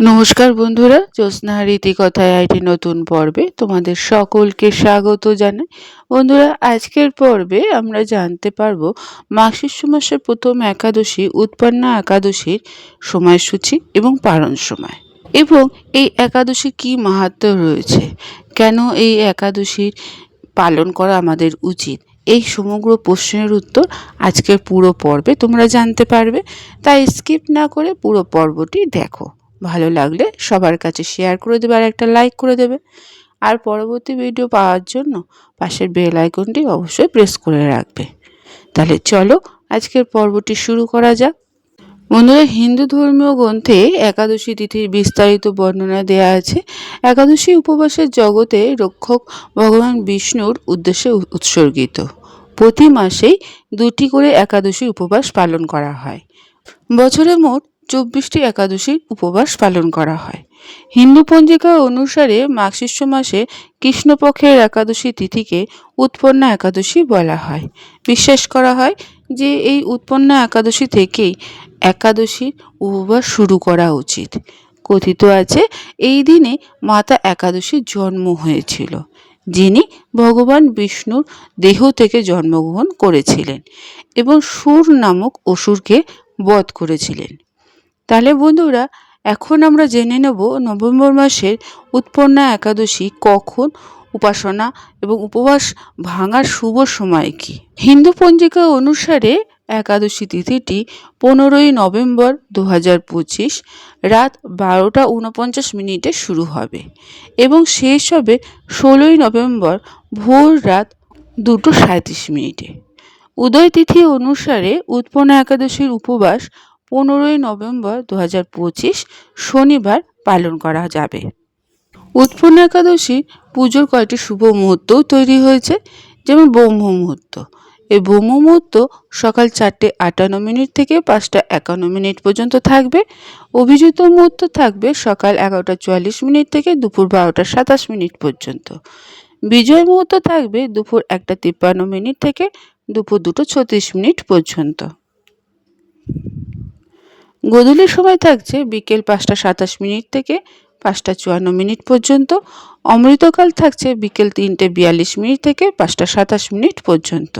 নমস্কার বন্ধুরা, জ্যোৎস্না রীতিকথায় আইটি নতুন পর্বে তোমাদের সকলকে স্বাগত জানাই। বন্ধুরা, আজকের পর্বে আমরা জানতে পারব মার্কশিষ্য মাসের প্রথম একাদশী, উৎপন্না একাদশীর সময়সূচি এবং পালন সময়। এবং এই একাদশী কি মাহাত্ম রয়েছে? কেন এই একাদশীর পালন করা আমাদের উচিত? এই সমগ্র প্রশ্নের উত্তর আজকের পুরো পর্বে তোমরা জানতে পারবে। তাই স্কিপ না করে পুরো পর্বটি দেখো। ভালো লাগলে সবার কাছে শেয়ার করে দেবে আর একটা লাইক করে দেবে। আর পরবর্তী ভিডিও পাওয়ার জন্য পাশের বেল আইকনটি অবশ্যই প্রেস করে রাখবে। তাহলে চলো আজকের পর্বটি শুরু করা যাক। বন্ধুরা, হিন্দু ধর্মীয় গ্রন্থে একাদশী তিথির বিস্তারিত বর্ণনা দেয়া আছে। একাদশী উপবাসের জগতে রক্ষক ভগবান বিষ্ণুর উদ্দেশ্যে উৎসর্গিত। প্রতি মাসেই দুটি করে একাদশী উপবাস পালন করা হয়। বছরে মোট চব্বিশটি একাদশীর উপবাস পালন করা হয়। হিন্দু পঞ্জিকা অনুসারে মার্গশীর্ষ মাসে কৃষ্ণপক্ষের একাদশী তিথিকে উৎপন্না একাদশী বলা হয়। বিশ্বাস করা হয় যে এই উৎপন্না একাদশী থেকেই একাদশীর উপবাস শুরু করা উচিত। কথিত আছে, এই দিনে মাতা একাদশীর জন্ম হয়েছিল, যিনি ভগবান বিষ্ণুর দেহ থেকে জন্মগ্রহণ করেছিলেন এবং সুর নামক অসুরকে বধ করেছিলেন। তাহলে বন্ধুরা, এখন আমরা জেনে নেব নভেম্বর মাসের উৎপন্না একাদশী কখন, উপাসনা এবং উপবাস ভাঙার শুভ সময় কি? হিন্দু পঞ্জিকা অনুসারে একাদশী তিথিটি পনেরোই নভেম্বর দু হাজার পঁচিশ রাত বারোটা উনপঞ্চাশ মিনিটে শুরু হবে এবং শেষ হবে ষোলোই নভেম্বর ভোর রাত দুটো সাঁত্রিশ মিনিটে। উদয় তিথি অনুসারে উৎপন্ন একাদশীর উপবাস পনেরোই নভেম্বর দু হাজার পঁচিশ শনিবার পালন করা যাবে। উৎপন্ন একাদশী পুজোর কয়েকটি শুভ মুহূর্তও তৈরি হয়েছে, যেমন ব্রহ্ম মুহূর্ত। এই ব্রহ্ম মুহূর্ত সকাল চারটে আটান্ন মিনিট থেকে পাঁচটা একান্ন মিনিট পর্যন্ত থাকবে। অভিজিত মুহূর্ত থাকবে সকাল এগারোটা চুয়াল্লিশ মিনিট থেকে দুপুর বারোটা সাতাশ মিনিট পর্যন্ত। বিজয় মুহূর্ত থাকবে দুপুর একটা তিপ্পান্ন মিনিট থেকে দুপুর দুটো ছত্রিশ মিনিট পর্যন্ত। গোধূলির সময় থাকছে বিকেল পাঁচটা সাতাশ মিনিট থেকে পাঁচটা চুয়ান্ন মিনিট পর্যন্ত। অমৃতকাল থাকছে বিকেল তিনটে বিয়াল্লিশ মিনিট থেকে পাঁচটা সাতাশ মিনিট পর্যন্ত।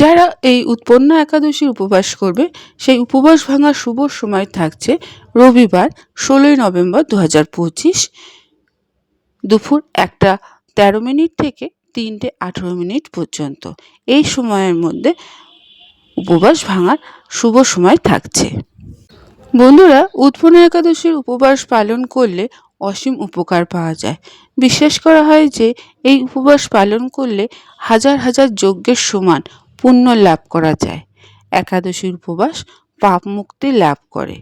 যারা এই উৎপন্ন একাদশীর উপবাস করবে, সেই উপবাস ভাঙার শুভ সময় থাকছে রবিবার, ষোলোই নভেম্বর দু হাজার পঁচিশ। দুপুর একটা তেরো মিনিট থেকে তিনটে আঠেরো মিনিট পর্যন্ত। এই সময়ের মধ্যে উপবাস ভাঙার শুভ সময় থাকছে। বন্ধুরা উৎপন্ন একাদশীর উপবাস পালন করলে অসীম উপকার পাওয়া যায়। বিশ্বাস করা হয় যে, এই উপবাস পালন করলে হাজার হাজার যজ্ঞের সমান পুণ্য লাভ করা যায়। একাদশীর উপবাস পাপ মুক্তি লাভ করে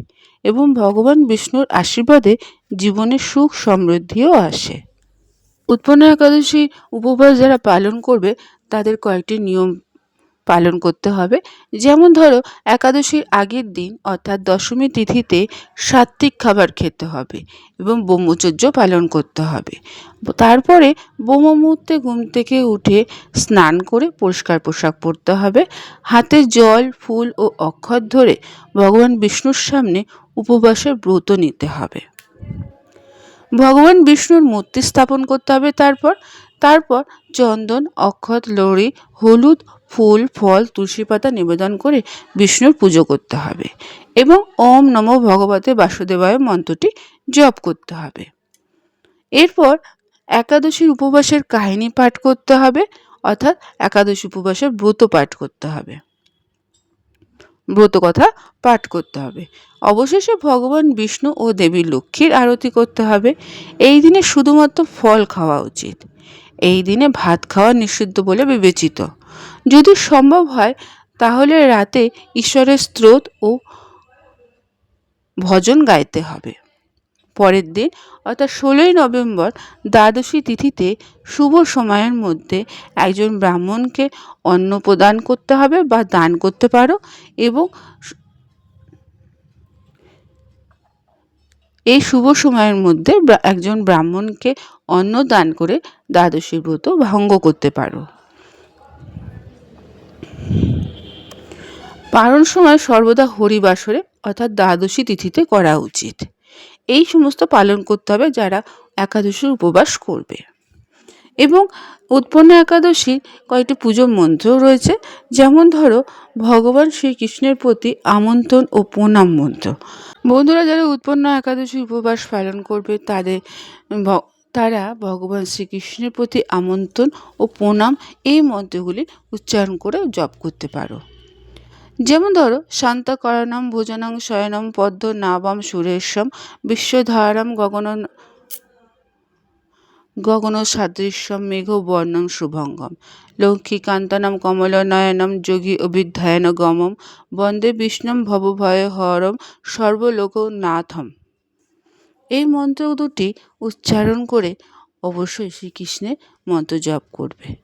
এবং ভগবান বিষ্ণুর আশীর্বাদে জীবনে সুখ সমৃদ্ধিও আসে। উৎপন্ন একাদশী উপবাস যারা পালন করবে, তাদের কয়েকটি নিয়ম পালন করতে হবে। যেমন ধরো, একাদশীর আগের দিন অর্থাৎ দশমী তিথিতে সাত্ত্বিক খাবার খেতে হবে এবং ব্রহ্মচর্য পালন করতে হবে। তারপরে ব্রহ্ম মুহূর্তে ঘুম থেকে উঠে স্নান করে পরিষ্কার পোশাক পরতে হবে। হাতে জল, ফুল ও অক্ষর ধরে ভগবান বিষ্ণুর সামনে উপবাসের ব্রত নিতে হবে। ভগবান বিষ্ণুর মূর্তি স্থাপন করতে হবে তারপর। তারপর চন্দন, অক্ষত, লড়ি, হলুদ ফুল, ফল, তুলসী পাতা নিবেদন করে বিষ্ণুর পুজো করতে হবে এবং ওম নম ভগবতে বাসুদেবায় মন্ত্রটি জপ করতে হবে। এরপর একাদশীর উপবাসের কাহিনী পাঠ করতে হবে, অর্থাৎ একাদশী উপবাসের ব্রত পাঠ করতে হবে। ব্রত কথা পাঠ করতে হবে। অবশেষে ভগবান বিষ্ণু ও দেবী লক্ষ্মীর আরতি করতে হবে। এই দিনে শুধুমাত্র ফল খাওয়া উচিত। এই দিনে ভাত খাওয়া নিষিদ্ধ বলে বিবেচিত। যদি সম্ভব হয়, তাহলে রাতে ঈশ্বরের স্রোত ও ভজন গাইতে হবে। পরের দিন, অর্থাৎ ষোলোই নভেম্বর, দ্বাদশী তিথিতে শুভ সময়ের মধ্যে একজন ব্রাহ্মণকে অন্ন প্রদান করতে হবে বা দান করতে পারো এবং এই শুভ সময়ের মধ্যে একজন ব্রাহ্মণকে অন্ন দান করে দ্বাদশী ব্রত ভঙ্গ করতে পারো। পারণ সময় সর্বদা হরিবাসরে, অর্থাৎ দ্বাদশী তিথিতে করা উচিত। এই সমস্ত পালন করতে হবে যারা একাদশীর উপবাস করবে। এবং উৎপন্ন একাদশীর কয়েকটি পুজো মন্ত্রও রয়েছে, যেমন ধরো ভগবান শ্রীকৃষ্ণের প্রতি আমন্ত্রণ ও প্রণাম মন্ত্র। বন্ধুরা, যারা উৎপন্ন একাদশী উপবাস পালন করবে, তাদের তারা ভগবান শ্রীকৃষ্ণের প্রতি আমন্ত্রণ ও প্রণাম এই মন্ত্রগুলি উচ্চারণ করে জপ করতে পারো। যেমন ধরো শান্তকরণম ভোজনং শয়নম পদ্ম নাবম সুরেশম বিশ্বধারম গগন গগন সাদৃশ্যম মেঘ বর্ণম শুভঙ্গম। লক্ষ্মীকান্তনম কমলনয়নম যোগী অভিধ্যায়ন গমম। বন্দে বিষ্ণুম ভবভয় হরম সর্বলোক নাথম। এই মন্ত্র দুটি উচ্চারণ করে অবশ্যই শ্রীকৃষ্ণের মন্ত্র জপ করবে।